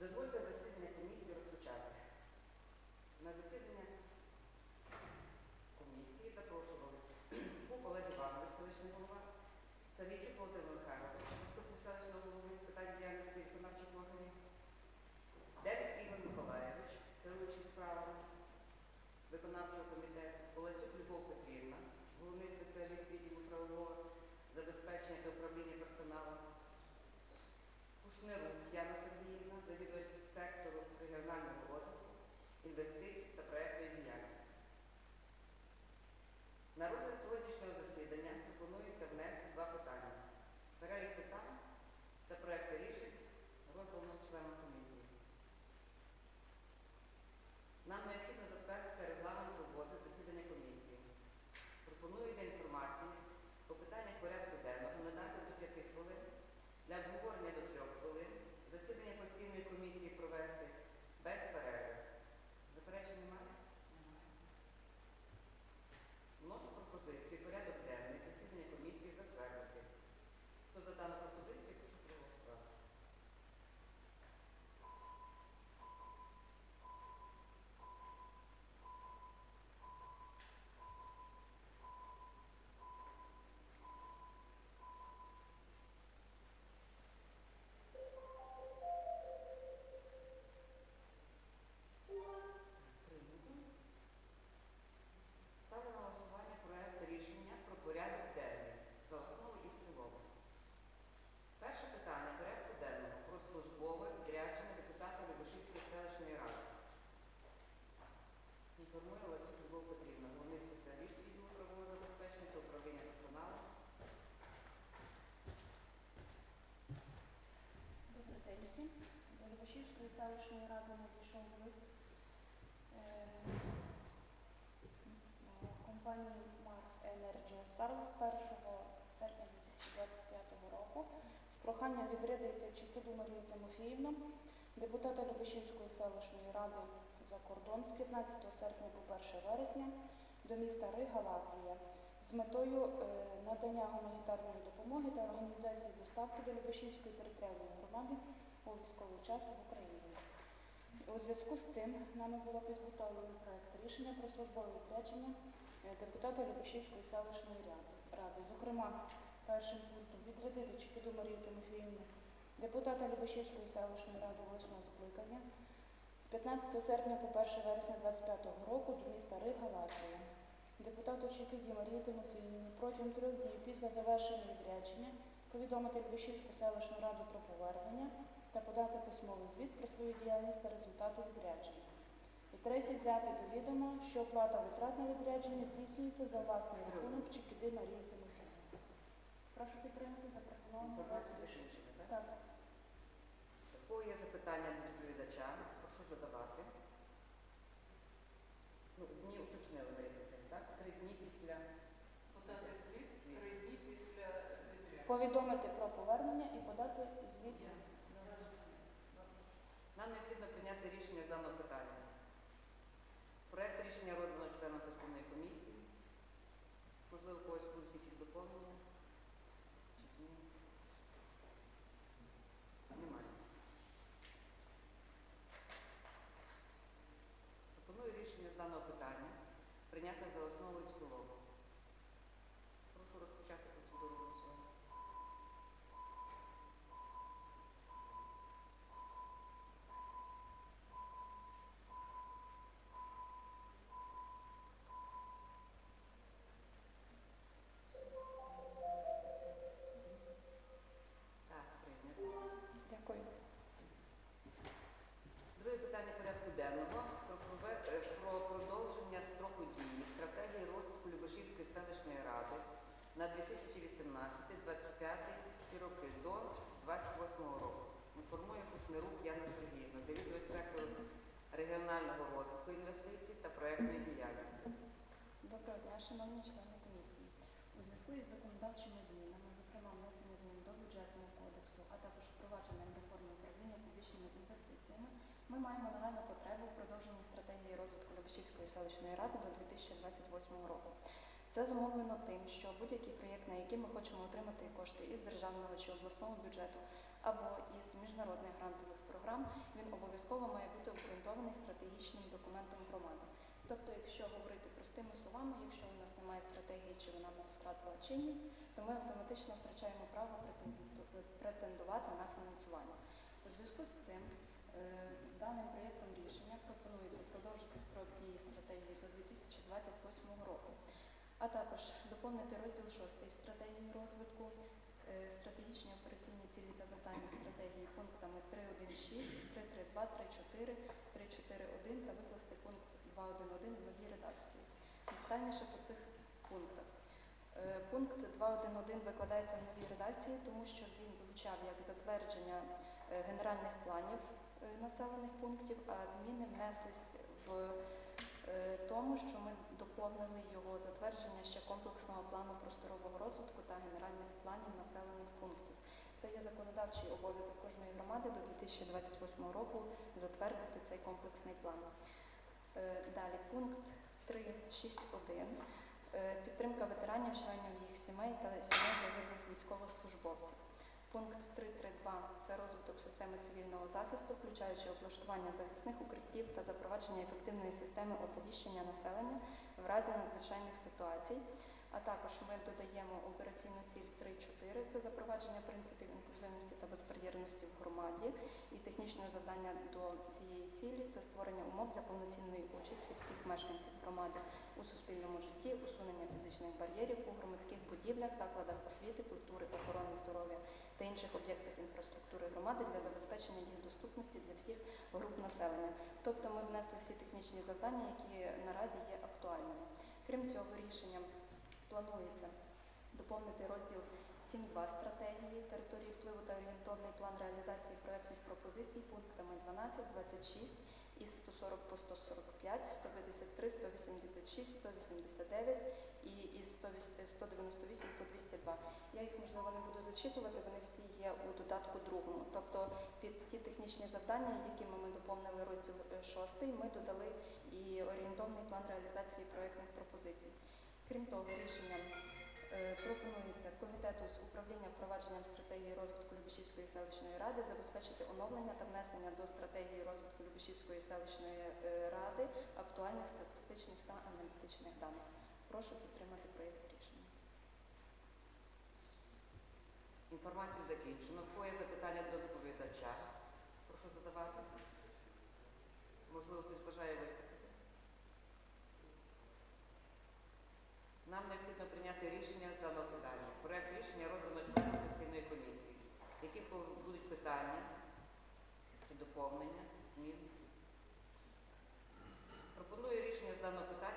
Дозвольте засідання комісії розпочати. На засідання комісії запрошувалися був Олег Іванович, селищний голова, Савійчук Володимир Михайлович, заступник селищного голови з питань діяльності виконавчих органів, Девід Ігор Миколаєвич, керуючий справами виконавчого комітету, Олесюк Любов Петрівна, головний спеціаліст відділу правового забезпечення та управління персоналом, Кушнирук Яна Завідувач сектору регіонального розвитку, інвестицій та проєктної діяльності. На розгляд сьогоднішнього засідання пропонується внести два питання. Перелік питань та проекти рішень роздано членам комісії. Нам необхідно затвердити регламент роботи засідання комісії. Пропоную для інформації по питаннях порядку денного надати до 5 хвилин, для обговорення до 3 хвилин, засідання постійної комісії провести без перерви. Заперечень немає? Немає. Вношу пропозицію порядок денний засідання комісії затвердити. Хто за Інформує Лесик Любов Петрівна, головний спеціаліст відділу правового забезпечення та управління персоналом. Добрий день всім. До Любашівської селищної ради надійшов лист е, компанії Mark Energy Sarl 1 серпня 2025 року з проханням відрядити Чекіду Марію Тимофіївну, депутата Любашівської селищної ради за кордон з 15 серпня по 1 вересня до міста Рига, Латвія з метою е, надання гуманітарної допомоги та організації доставки до Любашівської територіальної громади у військовий час в Україні. У зв'язку з цим нами було підготовлено проект рішення про службове відрядження е, депутата Любашівської селищної ради. Зокрема, першим пунктом відрядити Чекіду Марію Тимофіївну, депутата Любашівської селищної ради 8 скликання з 15 серпня по 1 вересня 2025 року до міста Рига, Латвія. Депутату Чекіді Марії Тимофіївні протягом трьох днів після завершення відрядження повідомити Любішівську селищну раду про повернення та подати письмовий звіт про свою діяльність та результати відрядження. І третє, взяти до відома, що оплата витрат на відрядження здійснюється за власний рахунок Чекіди Марії Тимофіївни. Прошу підтримати запропоновану Інформацію? Так. Такого є запитання до доповідача. Задавати. Ну, дні уточнили Марія так? Три дні після Подати звіт три дні після. Повідомити про повернення і подати звіт. Ясно. Нам необхідно прийняти рішення з даного питання. Проект рішення роздано членам постійної комісії. Можливо, у когось будуть якісь доповнення чи зміни? Немає. Пропоную рішення з даного питання прийняти за основу на 2018-2025 роки до 28 року. Інформує Кушнирук Яна Сергіївна, завідувач сектору регіонального розвитку інвестицій та проектної діяльності. Доброго дня, шановні члени комісії. У зв'язку із законодавчими змінами, зокрема внесення змін до бюджетного кодексу, а також впровадженням реформи управління публічними інвестиціями, ми маємо нагальну потребу в продовженні стратегії розвитку Любашівської селищної ради до 2028 року. Це зумовлено тим, що будь-який проєкт, на який ми хочемо отримати кошти із державного чи обласного бюджету або із міжнародних грантових програм, він обов'язково має бути обґрунтований стратегічним документом громади. Тобто, якщо говорити простими словами, якщо у нас немає стратегії чи вона в нас втратила чинність, то ми автоматично втрачаємо право претендувати на фінансування. У зв'язку з цим е, даним проєктом рішення пропонується продовжити строк дії стратегії до 2028 року, а також доповнити розділ 6 стратегії розвитку, е, стратегічні операційні цілі та завдання стратегії пунктами 3.1.6, 3.3.2, 3.4, 3.4.1 та викласти пункт 2.1.1 в новій редакції. Детальніше по цих пунктах. Е, Пункт 2.1.1 викладається в новій редакції, тому що він звучав як затвердження е, генеральних планів населених пунктів, а зміни внеслись в тому, що ми доповнили його затвердження ще комплексного плану просторового розвитку та генеральних планів населених пунктів. Це є законодавчий обов'язок кожної громади до 2028 року затвердити цей комплексний план. Е, Далі пункт 3.6.1. Е, Підтримка ветеранів, членів їх сімей та сімей загиблих військовослужбовців. Пункт 3.3.2 – це розвиток системи цивільного захисту, включаючи облаштування захисних укриттів та запровадження ефективної системи оповіщення населення в разі надзвичайних ситуацій. А також ми додаємо операційну ціль 3.4 – це запровадження принципів інклюзивності та безбар'єрності в громаді. І технічне завдання до цієї цілі це створення умов для повноцінної участі всіх мешканців громади у суспільному житті, усунення фізичних бар'єрів у громадських будівлях, закладах освіти, культури, охорони здоров'я та інших об'єктах інфраструктури громади для забезпечення їх доступності для всіх груп населення. Тобто ми внесли всі технічні завдання, які наразі є актуальними. Крім цього, рішенням планується доповнити розділ 7.2 стратегії території впливу та орієнтовний план реалізації проектних пропозицій пунктами 12, 26 із 140 по 145, 153, 186, 189 і із 198 по 202. Я їх, можливо, не буду зачитувати, вони всі є у додатку другому. Тобто під ті технічні завдання, якими ми доповнили розділ 6, ми додали і орієнтовний план реалізації проектних пропозицій. Крім того, рішенням е, пропонується комітету з управління впровадженням стратегії розвитку Любішівської селищної ради забезпечити оновлення та внесення до стратегії розвитку Любішівської селищної е, ради актуальних статистичних та аналітичних даних. Прошу підтримати проєкт рішення. Інформацію закінчено. В запитання до доповідача? Прошу задавати. Можливо, хтось бажає виступити. Нам необхідно прийняти рішення з даного питання. Проект рішення роздано членам постійної комісії. Які будуть питання чи доповнення, зміни? Пропоную рішення з даного питання